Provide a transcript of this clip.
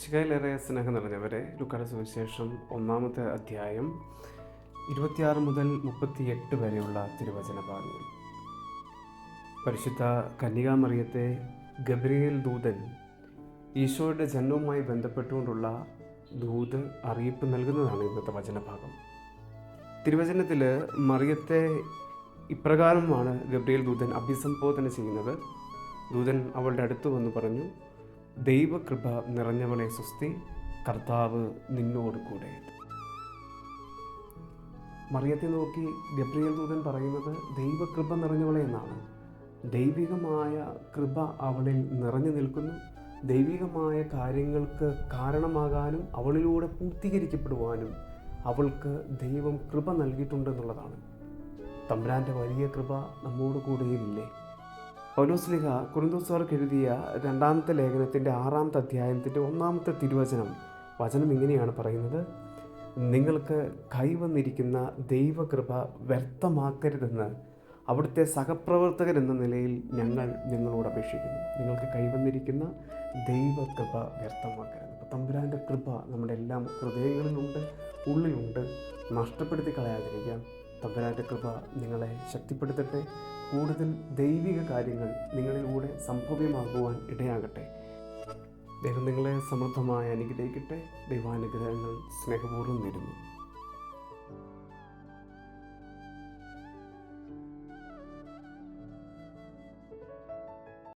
ശിഖയിലേറെ സ്നേഹം നിറഞ്ഞവരെ ലുക്കാട സുവിശേഷം ഒന്നാമത്തെ അധ്യായം ഇരുപത്തിയാറ് മുതൽ മുപ്പത്തിയെട്ട് വരെയുള്ള തിരുവചന ഭാഗങ്ങൾ പരിശുദ്ധ കന്യകാമറിയത്തെ ഗബ്രിയേൽ ദൂതൻ ഈശോയുടെ ജന്മവുമായി ബന്ധപ്പെട്ടുകൊണ്ടുള്ള ദൂത് അറിയിപ്പ് നൽകുന്നതാണ് ഇന്നത്തെ വചനഭാഗം. തിരുവചനത്തിൽ മറിയത്തെ ഇപ്രകാരമാണ് ഗബ്രിയേൽ ദൂതൻ അഭിസംബോധന ചെയ്യുന്നത്. ദൂതൻ അവളുടെ അടുത്ത് വന്ന് പറഞ്ഞു ദൈവകൃപ നിറഞ്ഞവളെ സുസ്തി കർത്താവ് നിന്നോട് കൂടെ. മറിയത്തെ നോക്കി ഗബ്രിയൽ ദൂതൻ പറയുന്നത് ദൈവകൃപ നിറഞ്ഞവളെ എന്നാണ്. ദൈവികമായ കൃപ അവളിൽ നിറഞ്ഞു നിൽക്കുന്നു. ദൈവികമായ കാര്യങ്ങൾക്ക് കാരണമാകാനും അവളിലൂടെ പൂർത്തീകരിക്കപ്പെടുവാനും അവൾക്ക് ദൈവം കൃപ നൽകിയിട്ടുണ്ട് എന്നുള്ളതാണ് തമ്പുരാന്റെ വലിയ കൃപ നമ്മോട് കൂടെയുമില്ലേ? പൗലോസ്ലിഹ കുറുന്തോസ്വാർക്ക് എഴുതിയ രണ്ടാമത്തെ ലേഖനത്തിന്റെ ആറാമത്തെ അധ്യായത്തിന്റെ ഒന്നാമത്തെ തിരുവചനം വചനം ഇങ്ങനെയാണ് പറയുന്നത്. നിങ്ങൾക്ക് കൈവന്നിരിക്കുന്ന ദൈവകൃപ വ്യർത്ഥമാക്കരുതെന്ന് അവിടുത്തെ സഹപ്രവർത്തകൻ എന്ന നിലയിൽ ഞങ്ങൾ നിങ്ങളോട് അപേക്ഷിക്കുന്നു. നിങ്ങൾക്ക് കൈവന്നിരിക്കുന്ന ദൈവകൃപ വ്യർത്ഥമാക്കരുത്. അപ്പോൾ തമ്പുരാന്റെ കൃപ നമ്മുടെ എല്ലാം ഹൃദയങ്ങളിലുണ്ട് ഉള്ളിലുണ്ട്. നഷ്ടപ്പെടുത്തി കളയാതിരിക്കാം. തമ്പുരാന്റെ കൃപ നിങ്ങളെ ശക്തിപ്പെടുത്തട്ടെ. കൂടുതൽ ദൈവിക കാര്യങ്ങൾ നിങ്ങളിലൂടെ സംഭവ്യമാകുവാൻ ഇടയാകട്ടെ. ദൈവം നിങ്ങളെ സമൃദ്ധമായി അനുഗ്രഹിക്കട്ടെ. ദൈവാനുഗ്രഹങ്ങൾ സ്നേഹപൂർവം നേരുന്നു.